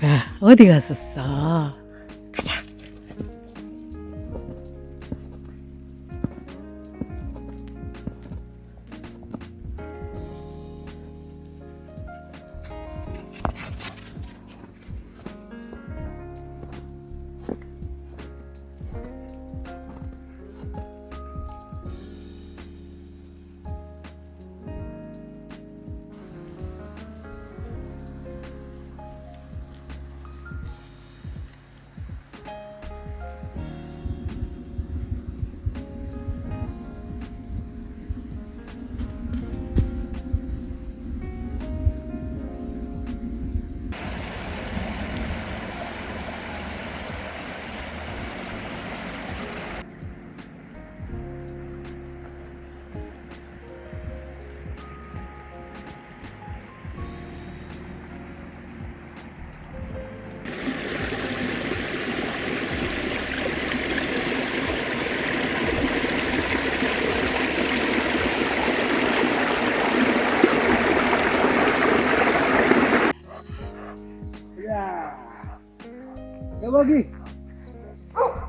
대박아, 어디 갔었어? 여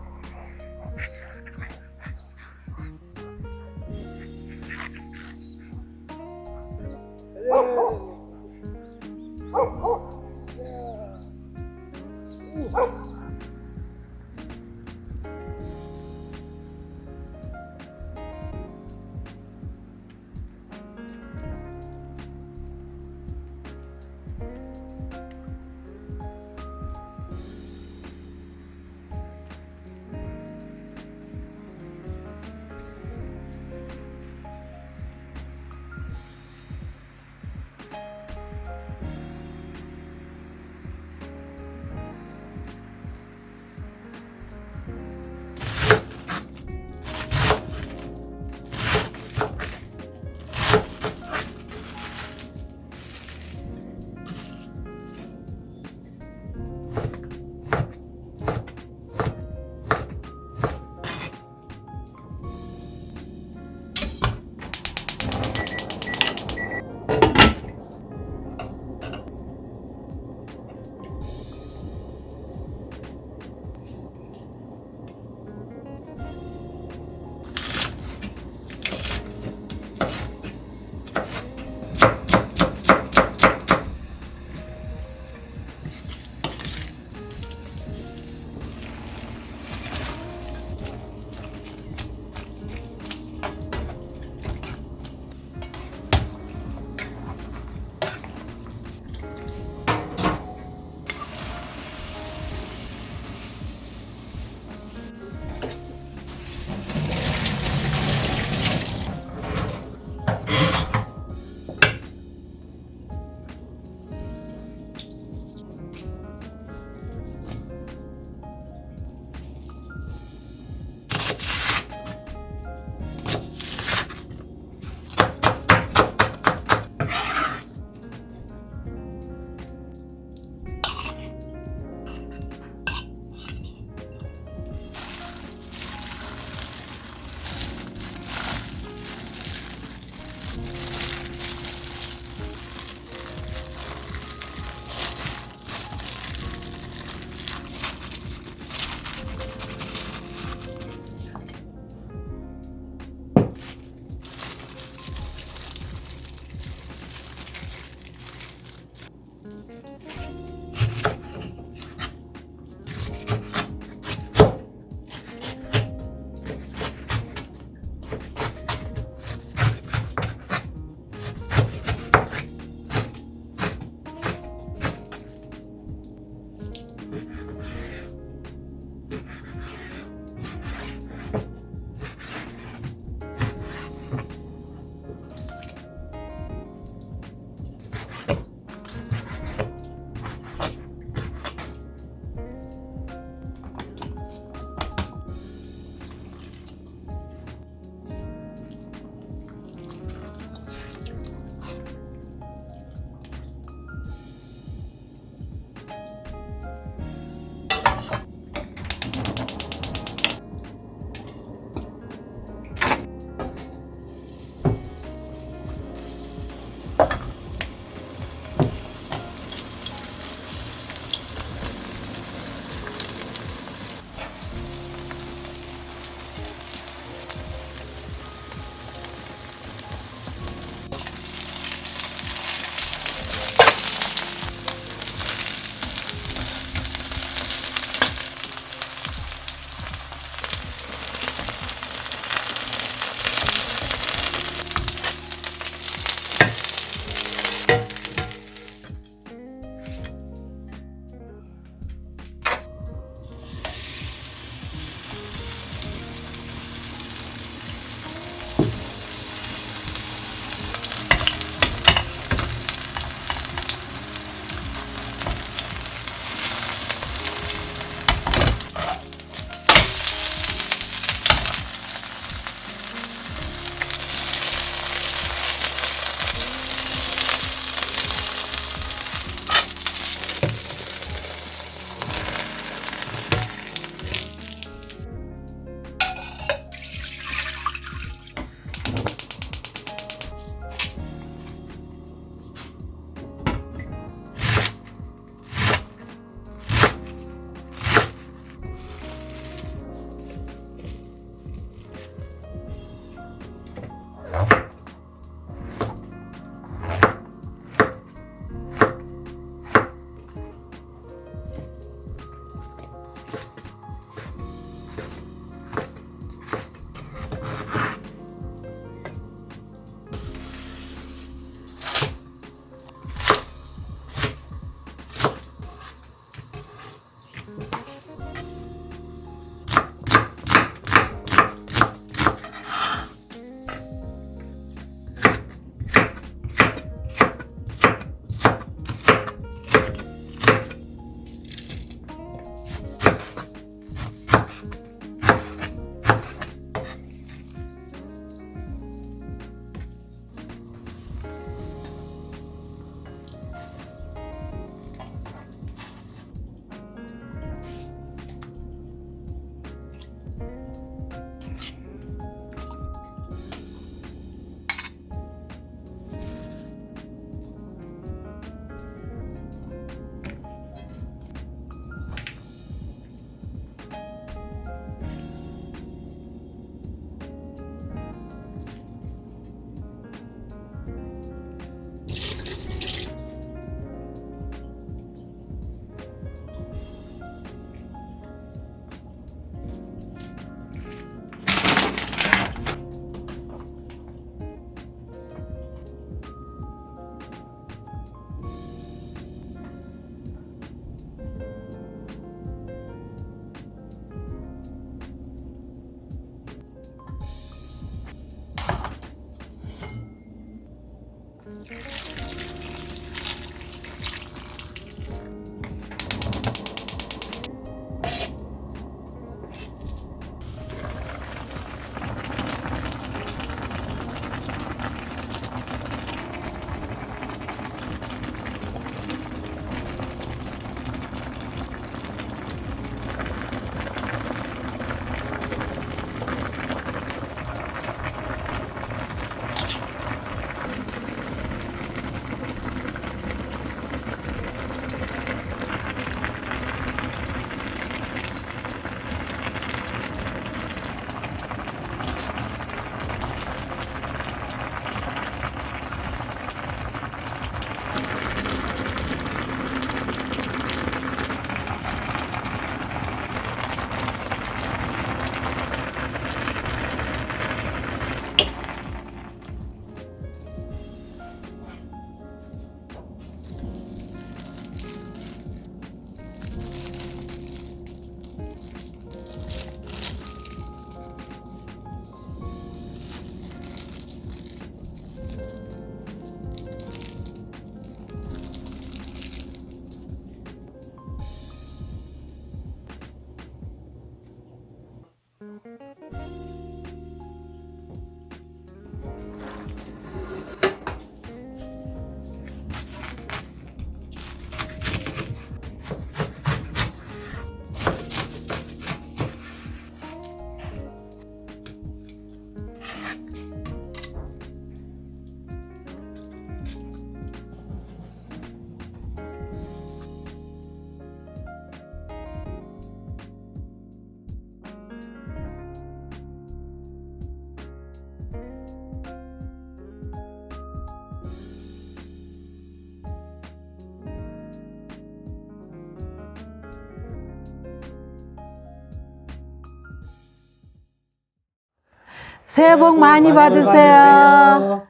새해 복 많이 받으세요.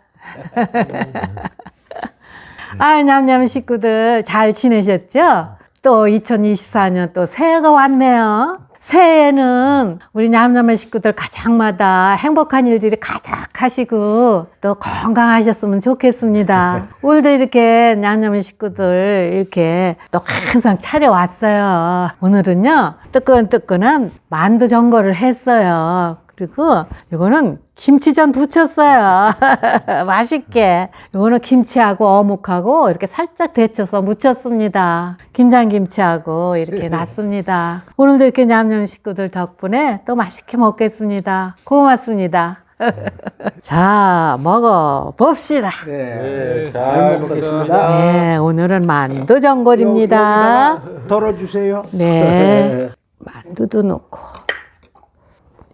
아, 냠냠 식구들 잘 지내셨죠? 또 2024년 또 새해가 왔네요. 새해에는 우리 냠냠의 식구들 가정마다 행복한 일들이 가득하시고 또 건강하셨으면 좋겠습니다. 오늘도 이렇게 냠냠의 식구들 이렇게 또 항상 차려왔어요. 오늘은요, 뜨끈뜨끈한 만두 전골을 했어요. 그리고 이거는 김치전 부쳤어요. 맛있게. 이거는 김치하고 어묵하고 이렇게 살짝 데쳐서 무쳤습니다. 김장김치하고 이렇게 놨습니다. 오늘도 이렇게 냠냠 식구들 덕분에 또 맛있게 먹겠습니다. 고맙습니다. 자, 먹어봅시다. 네, 잘 먹겠습니다. 네, 오늘은 만두 전골입니다. 덜어주세요. 네. 만두도 넣고.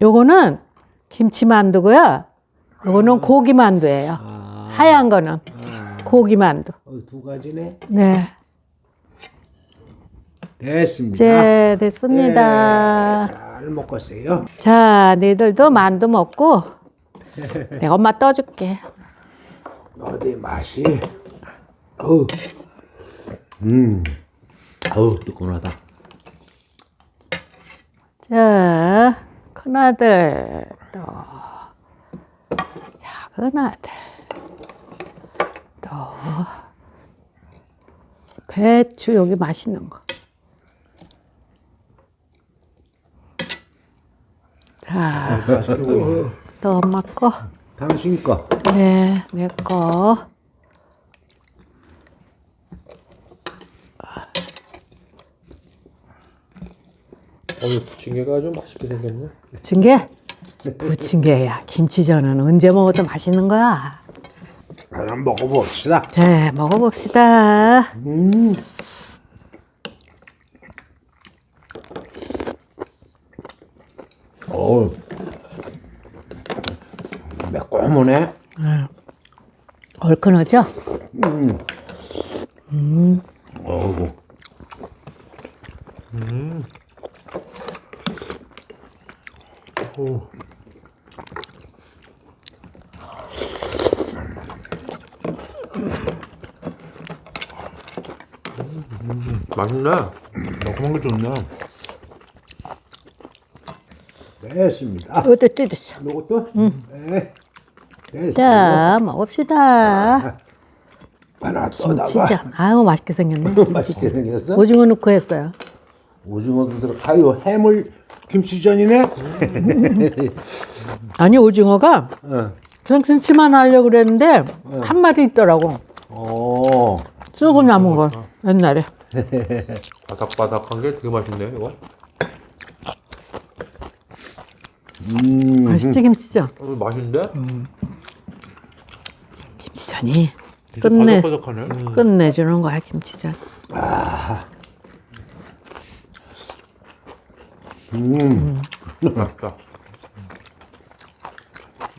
요거는 김치 만두고요. 요거는 고기 만두예요. 아, 하얀 거는 고기 만두. 어, 두 가지네. 네. 됐습니다. 이제 됐습니다. 잘 먹었어요. 자, 너희들도 만두 먹고 내가 엄마 떠줄게. 어디 맛이? 어우, 음, 어우 뜨끈하다. 자, 큰아들 또 작은아들 또 배추 여기 맛있는 거. 자, 또 엄마 거. 당신 거. 네, 내 거. 오늘 부침개가 아주 맛있게 생겼네. 부침개? 부침개야. 김치전은 언제 먹어도 맛있는 거야. 한번 먹어봅시다. 자, 먹어봅시다. 음. 어우, 매콤하네. 얼큰하죠? 어우, 맛있네. 매콤한 게 좋네. 됐습니다. 이것도 뜯었어. 이것도? 네. 됐습니다. 자, 먹읍시다. 하나 떠다가. 김치전. 아유, 맛있게 생겼네. 맛있게 생겼어? 오징어 넣고 했어요. 오징어도 들어가요. 해물 김치전이네. 아니, 오징어가 어. 그냥 김치만 하려고 그랬는데 한 마리 있더라고. 오. 쓰고 남은 거 옛날에. 바삭바삭한 게 되게 맛있네, 이거. 음. 맛있지, 김치전? 어, 맛있는데? 김치전이 끝내, 바삭바삭하네. 음. 끝내주는 거야, 김치전. 음. 맛있다.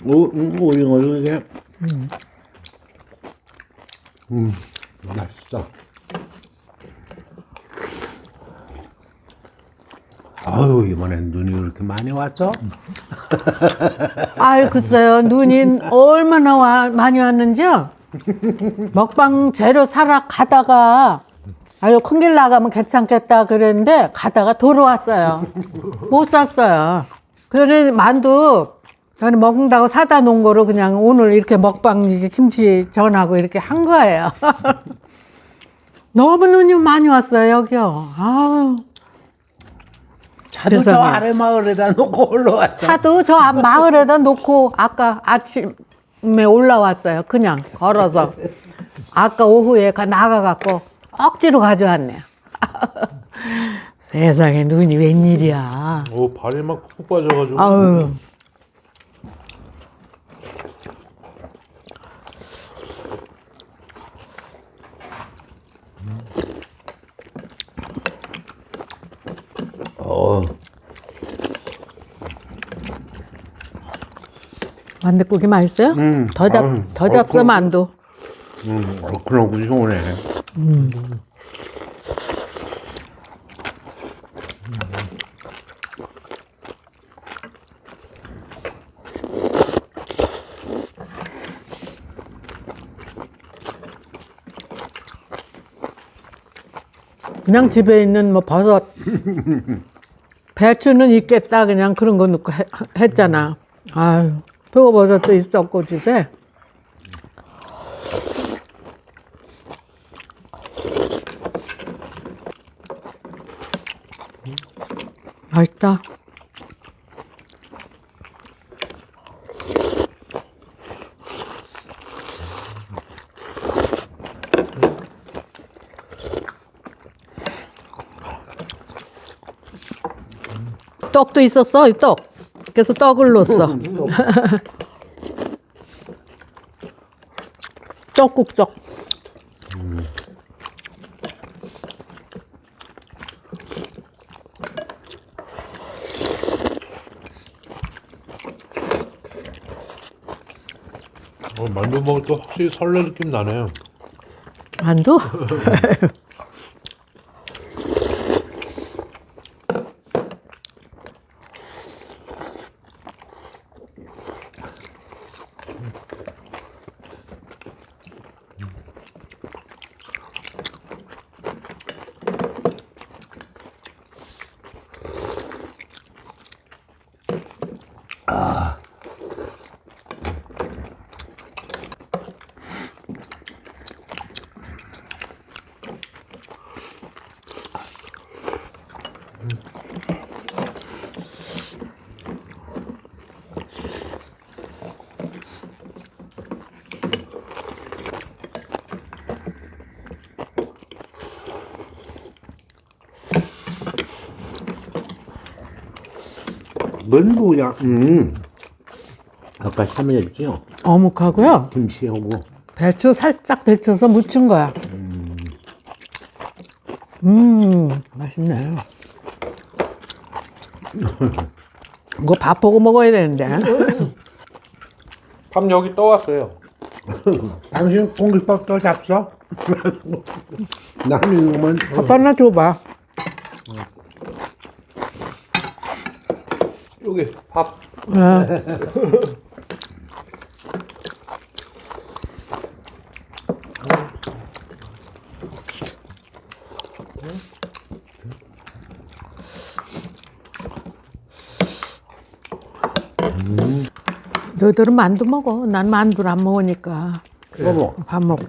오, 음, 오징어도 이게. 음. 맛있어. 아유, 이번엔 눈이 왜 이렇게 많이 왔죠? 아유, 글쎄요. 눈이 얼마나 와- 많이 왔는지요. 먹방 재료 사러 가다가 아유, 큰 길 나가면 괜찮겠다 그랬는데 가다가 돌아왔어요. 못 샀어요. 그래, 만두 저는 먹는다고 사다 놓은 거로 그냥 오늘 이렇게 먹방 이제 김치 전하고 이렇게 한 거예요. 너무 눈이 많이 왔어요, 여기요. 아유. 차도 저 세상에. 아래 마을에다 놓고 올라왔죠. 차도 저 앞 마을에다 놓고 아까 아침에 올라왔어요. 그냥 걸어서. 아까 오후에 가- 나가갖고 억지로 가져왔네요. 세상에 눈이 웬일이야. 오, 발이 막 푹푹 빠져가지고. 아유. 어, 만두국이 맛있어요? 음, 더 잡, 아유, 더 잡숴. 만두. 음, 얼큰하고 좋으 음. 그냥 집에 있는 뭐 버섯, 배추는 있겠다 그냥 그런 거 넣고 했잖아. 아유 표고버섯도 있었고 집에. 맛있다. 떡도 있었어, 이 떡. 그래서 떡을 넣었어. 떡국떡. 어, 만두 먹을 때 확실히 설레 느낌 나네요. 만두? 넌 뭐야? 음. 아까 참여했죠? 어묵하고요. 김치하고. 배추 살짝 데쳐서 무친 거야. 음, 맛있네. 이거 밥하고 먹어야 되는데. 밥 여기 떠왔어요. 당신 공깃밥 또 잡숴? 나는 이거만 밥 하나 줘봐. 여기 밥. 네. 너희들은 만두 먹어. 난 만두를 안 먹으니까 어머 밥 먹고.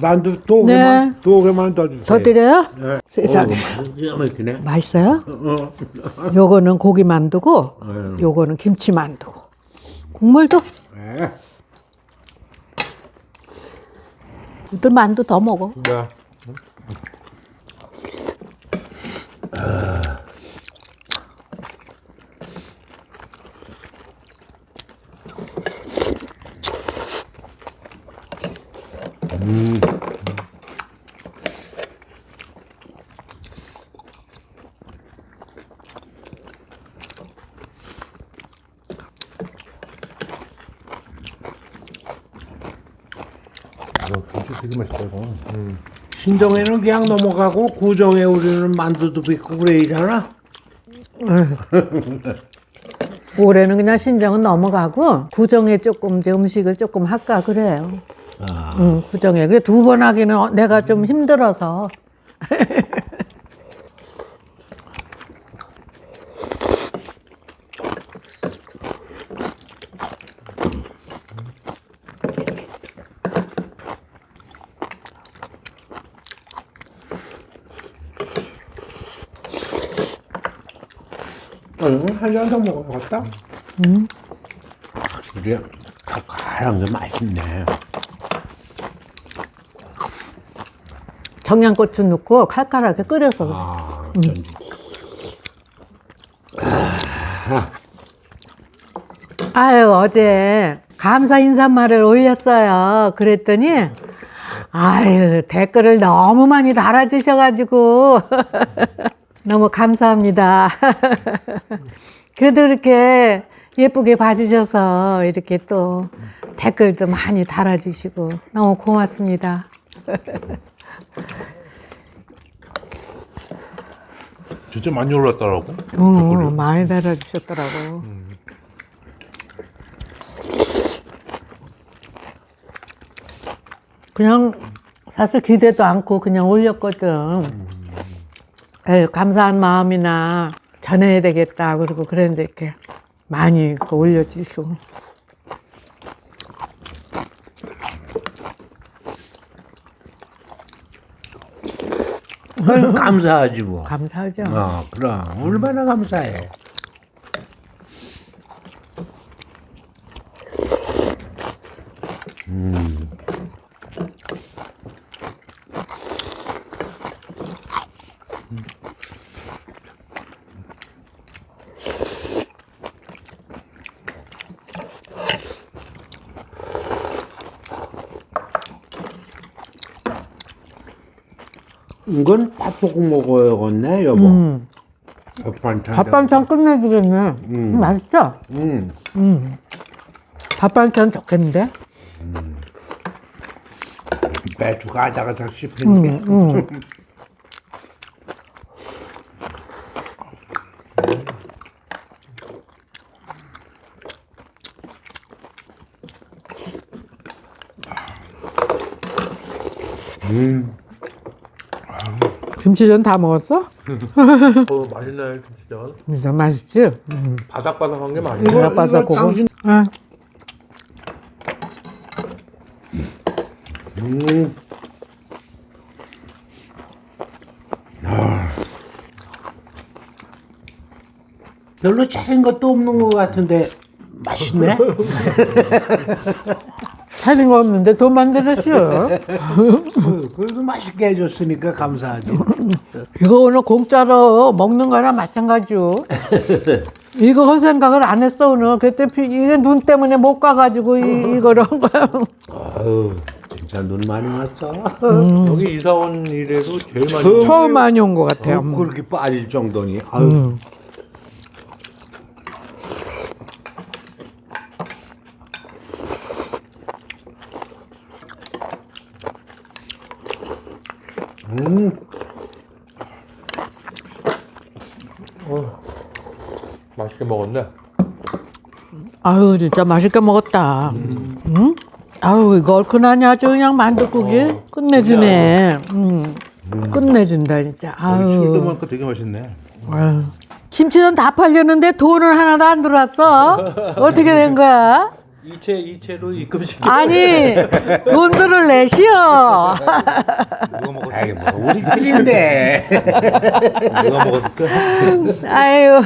만두 두 네. 개만 두 개만 더 주세요. 더 드려요? 네. 세상에. 이렇게 맛있어요? 어. 요거는 고기 만두고, 음. 요거는 김치 만두고. 국물도 네. 너희들 만두 더 먹어. 네. 이 거 김치 되게 맛있다 이거. 음. 신정에는 그냥 넘어가고 구정에 우리는 만두도 빚고 그래 이잖아. 올해는 그냥 신정은 넘어가고 구정에 조금 이제 음식을 조금 할까 그래요. 아. 응, 구정에. 그게 두번 하기는 어- 내가 좀 힘들어서. 응, 한잔 더 먹어야겠다. 음. 그래, 칼칼한 게 맛있네. 청양고추 넣고 칼칼하게 끓여서. 그래. 아, 어쩐지. 아유, 어제 감사 인사말을 올렸어요. 그랬더니, 아유, 댓글을 너무 많이 달아주셔가지고, 너무 감사합니다. 그래도 이렇게 예쁘게 봐주셔서 이렇게 또 댓글도 많이 달아주시고, 너무 고맙습니다. 진짜 많이 올랐더라고. 어, 많이 달아주셨더라고. 그냥 사실 기대도 않고 그냥 올렸거든. 에휴, 감사한 마음이나 전해야 되겠다. 그리고 그랬는데 이렇게 많이 그 올려주시고. 아유, 감사하지 뭐. 감사하죠. 어, 그럼 얼마나 감사해. 이건 밥 볶고 먹어야겠네, 여보. 음, 밥 반찬. 밥 반찬 끝내주겠네. 음, 맛있죠? 음. 음. 밥 반찬 좋겠는데? 배추가 아작아작 씹히는 게. 음. 김치전 다 먹었어? 어 맛있네 김치전. 진짜 맛있지? 음. 바삭바삭한 게 맛있네. 이거- 바삭바삭 이거 고거. 당신- 아, 음. 아. 별로 차린 것도 없는 것 같은데 맛있네. 차린 거 없는데 돈 만들으시오. 그- 그래도 맛있게 해줬으니까 감사하죠. 이거 오늘 공짜로 먹는 거랑 마찬가지요. 이거 할 생각을 안 했어 오늘. 그때 피- 이게 눈 때문에 못 가가지고 이, 이거를 한 거야. 아유, 진짜 눈 많이 왔어. 여기 이사 온 이래도 제일 많이. 처음 많이 온 것 같아요. 어, 그렇게 빠질 정도니. 아유. 음, 어, 맛있게 먹었네. 아유 진짜 맛있게 먹었다. 응? 아유 이거 얼큰하냐 아주 그냥 만둣국이 어, 끝내주네. 음. 끝내준다 진짜. 술도 아유. 먹고 되게 맛있네. 아유. 김치전 다 팔렸는데 돈은 하나도 안 들어왔어. 어떻게 된 거야? 이체 이체로 입금시켜. 아니 돈 들을 내시오. 누가 먹었? 아이 뭐 우리끼리인데. 누가 먹었을까? 아유.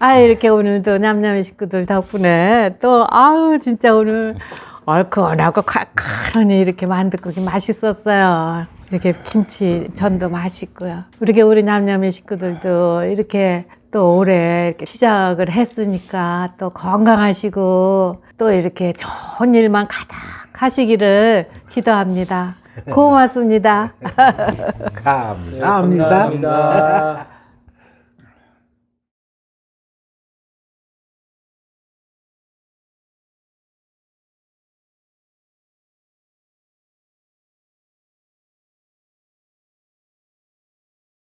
아 이렇게 오늘도 냠냠이 식구들 덕분에 또 아유 진짜 오늘 얼큰하고 칼칼하니 이렇게 만둣국이 맛있었어요. 이렇게 김치 전도 맛있고요. 이렇게 우리 냠냠이 식구들도 이렇게 또 올해 이렇게 시작을 했으니까 또 건강하시고 또 이렇게 좋은 일만 가득 하시기를 기도합니다. 고맙습니다. 감사합니다. 감사합니다.